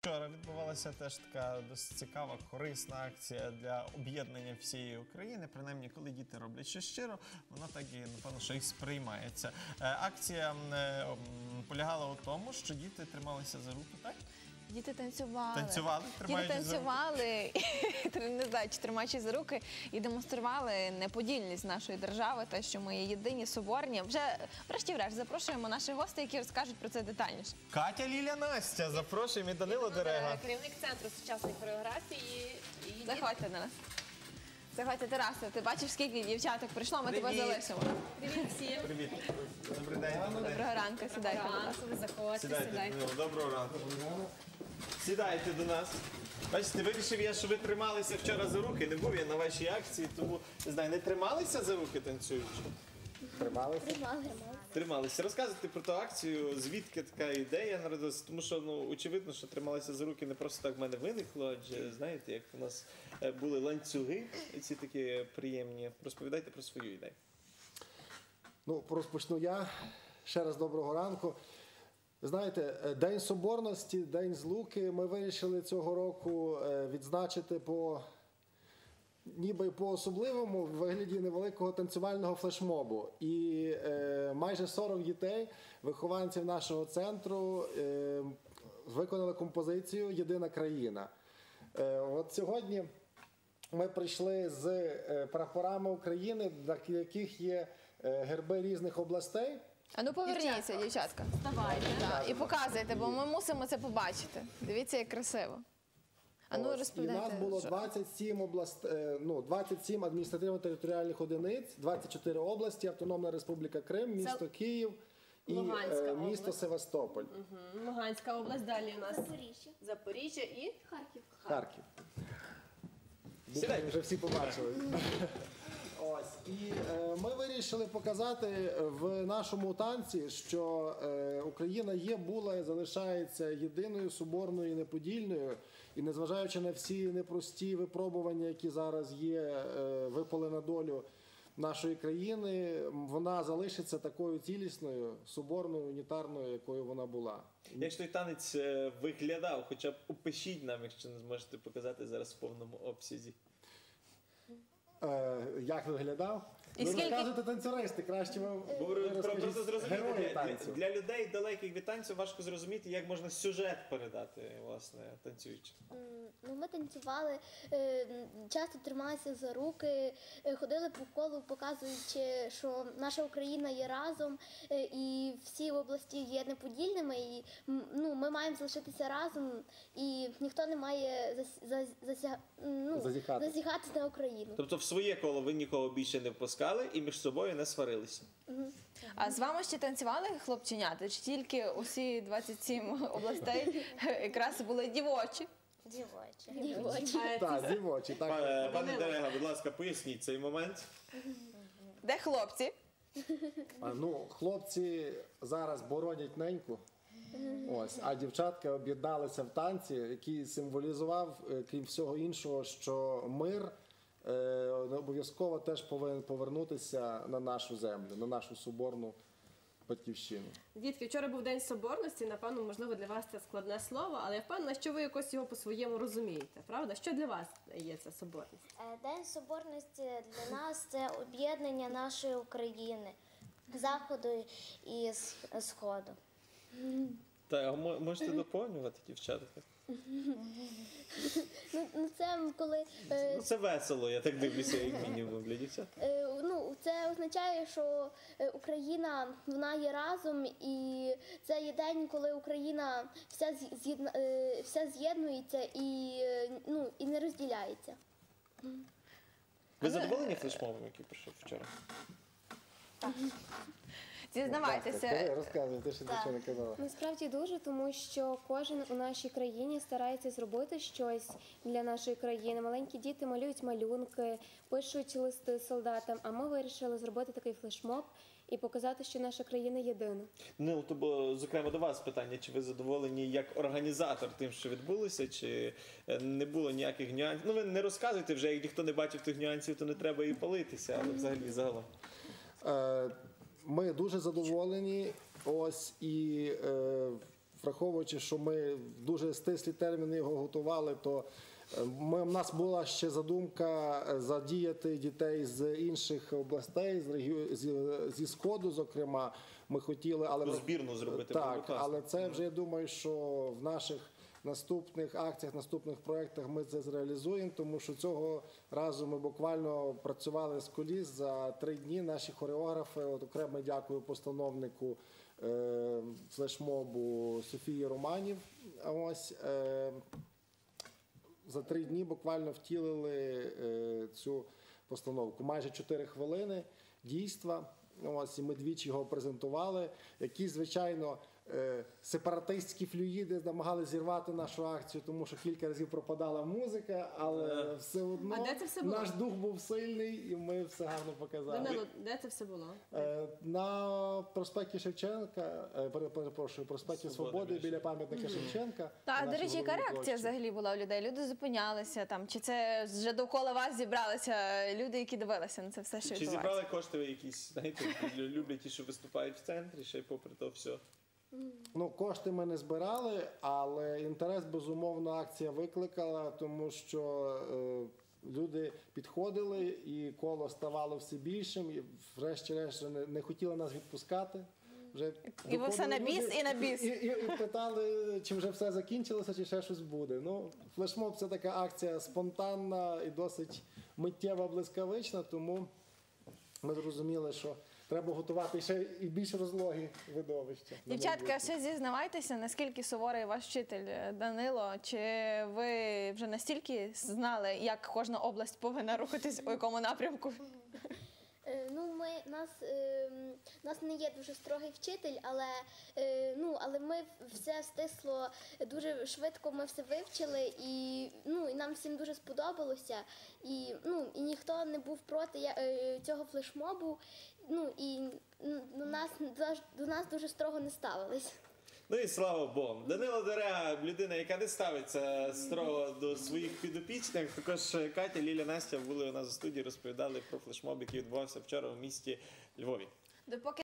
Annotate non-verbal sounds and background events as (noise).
Вчора відбувалася теж така досить цікава, корисна акція для об'єднання всієї України. Принаймні, коли діти роблять щось щиро, вона так і напевно, що їх сприймається. Е, Акція е, полягала у тому, що діти трималися за руки, так? Діти танцювали. Танцювали, Діти за руки? танцювали, (laughs) не знаю, чи тримаючи за руки, і демонстрували неподільність нашої держави, те, що ми є єдині, соборні. Вже врешті-врешт запрошуємо наших гостей, які розкажуть про це детальніше. Катя Ліля Настя, запрошуємо і Данило Дерега. Керівник центру сучасної хореографії і Заходьте на нас. Заходьте, Тарасе, ти бачиш, скільки дівчаток прийшло, ми тебе Привіт. залишимо. привіт всім. Привіт. Добрий день. добрий день. Доброго ранку, сідайте. будь ласка. Ранку, заходьте, Сідайте, доброго ранку. Сідайте до нас. Бачите, вирішив я, що ви трималися вчора за руки. Не був я на вашій акції, тому не знаю, не трималися за руки танцюючи? Трималися? Трималися. Розказуйте про ту акцію, звідки така ідея народилася, тому що ну очевидно, що трималися за руки не просто так в мене виникло, адже знаєте, як у нас е, були ланцюги, ці такі приємні. Розповідайте про свою ідею. Ну, розпочну я. Ще раз доброго ранку. Знаєте, е, День Соборності, День Злуки ми вирішили цього року е, відзначити по ніби по особливому в вигляді невеликого танцювального флешмобу. І е, майже 40 дітей, вихованців нашого центру, е, виконали композицію Єдина країна. Е, от сьогодні ми прийшли з е, прапорами України, на яких є е, герби різних областей. А ну поверніться, дівчатка. Вставайте. Так, і показуйте, бо ми мусимо це побачити. Дивіться, як красиво. А ну Ось. І розповідайте. нас було 27 област, е, ну, 27 адміністративно-територіальних одиниць, 24 області, Автономна Республіка Крим, місто Київ і Луганська е, місто область. Севастополь, Угу. Луганська область, далі у нас Запоріжжя. Запоріжжя і Харків. Харків. Харків. Вже всі побачили. І е, ми вирішили показати в нашому танці, що е, Україна є, була і залишається єдиною соборною і неподільною. І незважаючи на всі непрості випробування, які зараз є, е, випали на долю нашої країни, вона залишиться такою цілісною, соборною, унітарною, якою вона була. Як той танець е, виглядав, хоча б опишіть нам, якщо не зможете показати зараз в повному обсязі. Е, як виглядав? І ви скільки- розказуєте танцюристи, краще про- розкажіть герої танцю. для, людей далеких від танцю важко зрозуміти, як можна сюжет передати, власне, танцюючи. Ну, ми танцювали, е, часто трималися за руки, е, ходили по колу, показуючи, що наша Україна є разом, е, і всі області є неподільними. І ну, ми маємо залишитися разом, і ніхто не має зас- ну, Зазіхати. зазіхати на Україну. Тобто в своє коло ви нікого більше не впускали і між собою не сварилися. А з вами ще танцювали хлопченята? Чи тільки усі 27 областей (laughs) якраз були дівочі? Дівочі. Так, дівочі, так. Пане, пане Дерега, будь ласка, поясніть цей момент. Де хлопці? А, ну, хлопці зараз боронять неньку. Ось, а дівчатка об'єдналися в танці, який символізував, е, крім всього іншого, що мир обов'язково теж повинен повернутися на нашу землю, на нашу соборну батьківщину. дітки. Вчора був день соборності. Напевно, можливо, для вас це складне слово, але я впевнена, що ви якось його по-своєму розумієте. Правда? Що для вас є ця соборність? Е, День Соборності для нас це об'єднання нашої України, заходу і сходу. Так, можете доповнювати, дівчатка. Ну, ну, це коли е, Ну, це весело, я так дивлюся, як мінімум для дівчат. Е, ну, це означає, що е, Україна вона є разом, і це є день, коли Україна вся з'єдна- з'єдна- е, вся з'єднується і, е, ну, і не розділяється. Ви задоволені флешмобом, який прийшов вчора? Зізнавайтеся. Так, Розказуй, ще нічого не казала. Насправді дуже, тому що кожен у нашій країні старається зробити щось для нашої країни. Маленькі діти малюють малюнки, пишуть листи солдатам. А ми вирішили зробити такий флешмоб і показати, що наша країна єдина. Ну, то було, зокрема, до вас питання, чи ви задоволені як організатор тим, що відбулося, чи е, не було ніяких нюансів? Ну, ви не розказуйте вже, як ніхто не бачив тих нюансів, то не треба і палитися, але взагалі загалом. Е, Ми дуже задоволені. Ось і е, враховуючи, що ми дуже стислі терміни його готували, то е, ми, в нас була ще задумка задіяти дітей з інших областей, з регіо, зі, зі сходу, зокрема. Ми хотіли, але збірну зробити, Так, але це вже я думаю, що в наших наступних акціях, наступних проєктах ми це зреалізуємо, тому що цього разу ми буквально працювали з коліс за три дні. Наші хореографи, от окремо дякую постановнику е, флешмобу Софії Романів. Ось е, за три дні буквально втілили е, цю постановку. Майже 4 хвилини дійства. Ось і ми двічі його презентували. Які, звичайно, сепаратистські флюїди намагалися зірвати нашу акцію, тому що кілька разів пропадала музика, але все одно А де це все було? наш дух був сильний, і ми все гарно показали. Данило, де це все було? Е, На проспекті Шевченка, е, перепрошую, проспекті Свободи Свободи біля пам'ятника Шевченка. Та, до речі, яка реакція площі. взагалі була у людей? Люди зупинялися там, чи це вже довкола вас зібралися люди, які дивилися на це все, що Чи відбувається? зібрали кошти якісь, знаєте, (laughs) люблять ті, що виступають в центрі, ще й попри то все. Ну, кошти ми не збирали, але інтерес, безумовно, акція викликала, тому що е, люди підходили і коло ставало все більшим, і врешті-решт не, не хотіли нас відпускати. Вже І ви все на біс, і на біс. І, і, і питали, чи вже все закінчилося, чи ще щось буде. Ну, флешмоб це така акція спонтанна і досить миттєва, блискавична, тому ми зрозуміли, що треба готувати ще і більш розлогі видовища. Дівчатка, ще зізнавайтеся, наскільки суворий ваш вчитель е, Данило? Чи ви вже настільки знали, як кожна область повинна рухатись у якому напрямку? Е, Ну, ми нас, е, нас не є дуже строгий вчитель, але е, ну, але ми все стисло дуже швидко. Ми все вивчили, і ну і нам всім дуже сподобалося. І ну і ніхто не був проти я- е, цього флешмобу. Ну і м, до нас до нас дуже строго не ставились. Ну і слава Богу. Данило Дерега, людина, яка не ставиться строго до своїх підопічних. Також Катя, Ліля, Настя були у нас у студії, розповідали про флешмоб, який відбувався вчора в місті Львові. Допоки